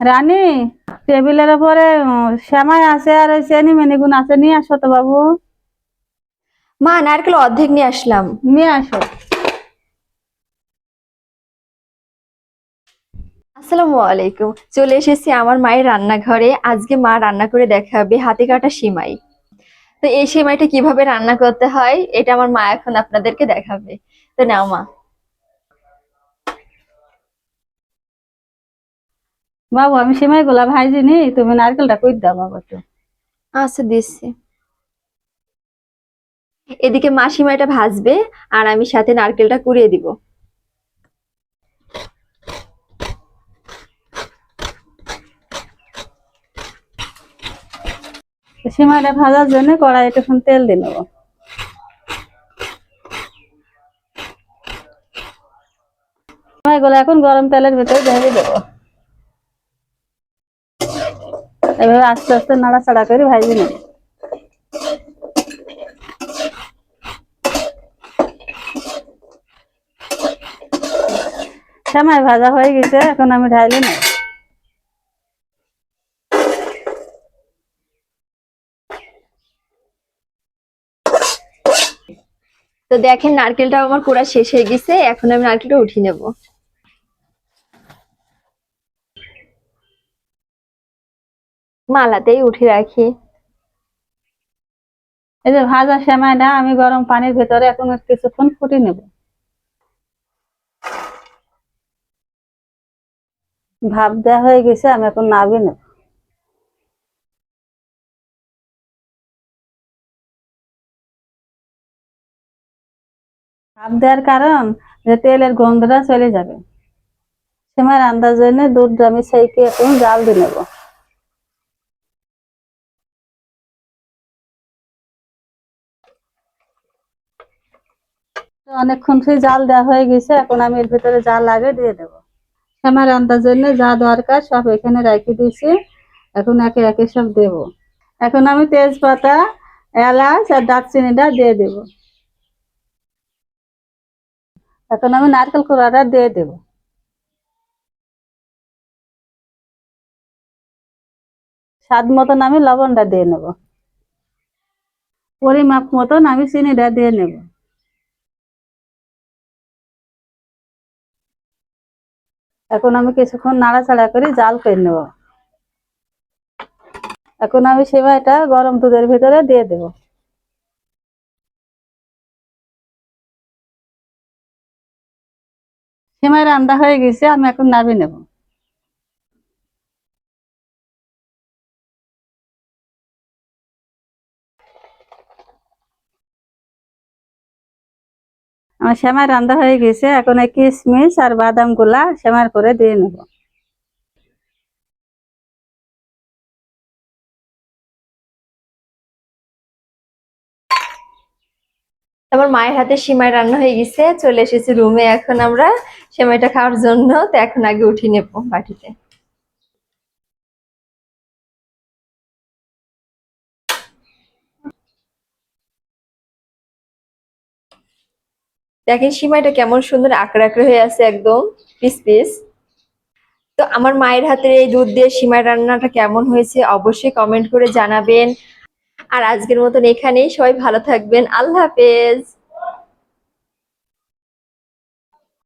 রানী টেবিলের উপরে সেমাই আছে আর ওই চেনি মেনিগুন আছে নিয়ে আসো তো বাবু। মা নারকেল অর্ধেক নিয়ে আসলাম। নিয়ে আসো। আসসালামু আলাইকুম। চলে এসেছি আমার মায়ের রান্নাঘরে। আজকে মা রান্না করে দেখাবে হাতে কাটা সিমাই। তো এই সিমাইটা কীভাবে রান্না করতে হয় এটা আমার মা এখন আপনাদেরকে দেখাবে। তো নাও মা। বাবু আমি সেমাই গুলা ভাইজি নি তুমি নারকেলটা কই দাও বাবু একটু আচ্ছা দিচ্ছি। এদিকে মা সিমাইটা ভাজবে আর আমি সাথে নারকেলটা কুড়িয়ে দিব। সেমাইটা ভাজার জন্য কড়াই একটু তেল দিয়ে নেব। এখন গরম তেলের ভিতরে ভেজে দেবো। এভাবে আস্তে আস্তে নাড়াচাড়া করে ভাজি নেব। সেমাই ভাজা হয়ে গেছে, এখন আমি ঢাইলে নেব। তো দেখেন নারকেলটা আমার কুড়া শেষ হয়ে গেছে, এখন আমি নারকেলটা উঠিয়ে নেব। মালাতেই উঠে রাখি। এই যে ভাজা সেমাইটা আমি গরম পানির ভেতরে এখন কিছুক্ষণ ফুটিয়ে নেব। ভাব দেওয়া হয়ে গেছে, আমি এখন নাবিয়ে নেব। ভাব দেওয়ার কারণ যে তেলের গন্ধটা চলে যাবে। সেমাই রান্নার জন্য দুধ আমি সেইকে এখন জাল দিয়ে নেব তো অনেকক্ষণ সেই জাল দেওয়া হয়ে গেছে, এখন আমি এর ভিতরে যা লাগে দিয়ে দেবো। আমার রান্নার জন্য যা দরকার সব এখানে রেখে দিয়েছি, এখন একে একে সব দেব। এখন আমি তেজপাতা, এলাচ আর দারচিনিটা দিয়ে দেব। এখন আমি নারকেল কোড়াটা দিয়ে দেব। স্বাদ মতন আমি লবণটা দিয়ে নেব। পরিমাপ মতন আমি চিনিটা দিয়ে নেব। এখন আমি কিছুক্ষণ নাড়াচাড়া করে, জাল করে নেব। এখন আমি সেমাইটা গরম দুধের ভিতরে দিয়ে দেব। সেমাই রান্না হয়ে গেছে, আমি এখন নাবি নেব। আমার সেমাই রান্না হয়ে গেছে, এখন এই কিশমিশ আর বাদামগুলা সেমাইয়ের করে দিয়ে নেব। আমার মায়ের হাতে সিমাই রান্না হয়ে গেছে, চলে এসেছি রুমে এখন আমরা সেমাইটা খাওয়ার জন্য, তো এখন আগে উঠিয়ে নেব বাটিতে। দেখেন সিমাইটা কেমন সুন্দর আঁকড়ে আঁকড়ে হয়ে আছে একদম, পিস পিস। তো আমার মায়ের হাতের এই দুধ দিয়ে সিমাই রান্নাটা কেমন হয়েছে অবশ্যই কমেন্ট করে জানাবেন। আর আজকের মতন এখানেই সবাই ভালো থাকবেন, আল্লাহ হাফেজ।